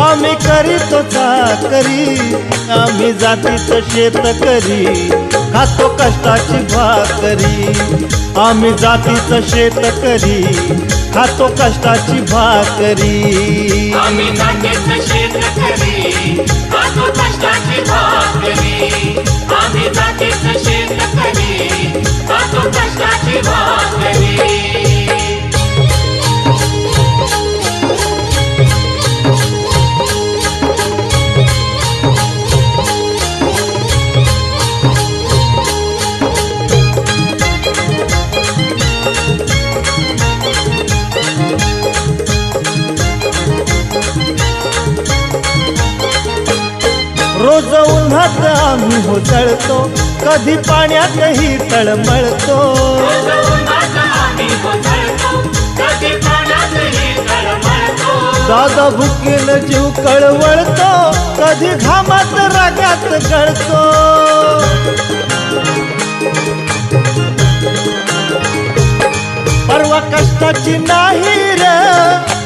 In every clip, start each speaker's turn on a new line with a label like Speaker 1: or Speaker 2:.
Speaker 1: आम्ही करीतो चाकरी आम्ही जातीचं शेतकरी खातो कष्टाची भाकरी. आम्ही जातीचं शेतकरी खातो कष्टाची भाकरी.
Speaker 2: आम्ही जातीचं शेतकरी खातो कष्टाची भाकरी. आम्ही जातीचं शेतकरी
Speaker 1: रोज उन्हात आम्ही होतळतो. कधी पाण्यातही तळमळतो. दादा भुकेन जीव कळवळतो. कधी घामात रागात गळतो. परवा कष्टाची नाही रे.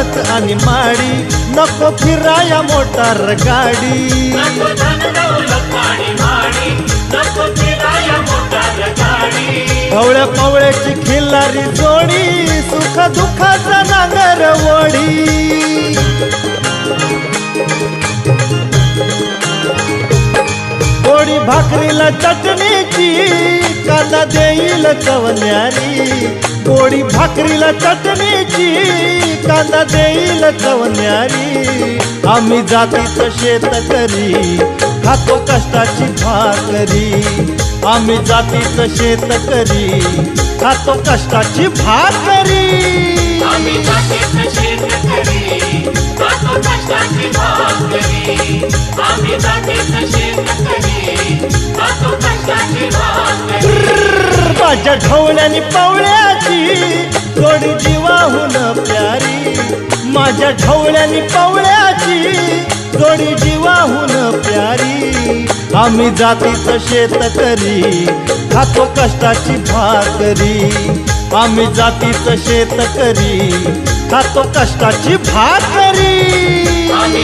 Speaker 1: दौलत आणि माडी. नको फिराया मोटार गाडी. पवळ्या पवळ्याची खिल्लारी जोडी सुख दुःखाचा नांगर वडी गोडी भाकरीला चटणीची कांदा देईल कवन्यारी गोडी भाकरीला चटणीची कांदा देईल कवन्यारी. आम्ही जातीचं शेत करी खातो कष्टाची भाकरी. आम्ही जातीचं शेत करी खातो कष्टाची भाकरी.
Speaker 2: आम्ही जातीचं शेतकरी खातो कष्टाची भाकरी. आम्ही जातीचं शेतकरी खातो कष्टाची भाकरी.
Speaker 1: माझ्या ढवळ्यानी पावळ्याची जोडी जीवाहून माझ्या ढवळ्यानी पवळ्याची जोडी जीवाहून प्यारी. आम्ही जातीचं शेतकरी खातो कष्टाची भाकरी. आम्ही जातीचं शेतकरी खातो कष्टाची भाकरी.
Speaker 2: आम्ही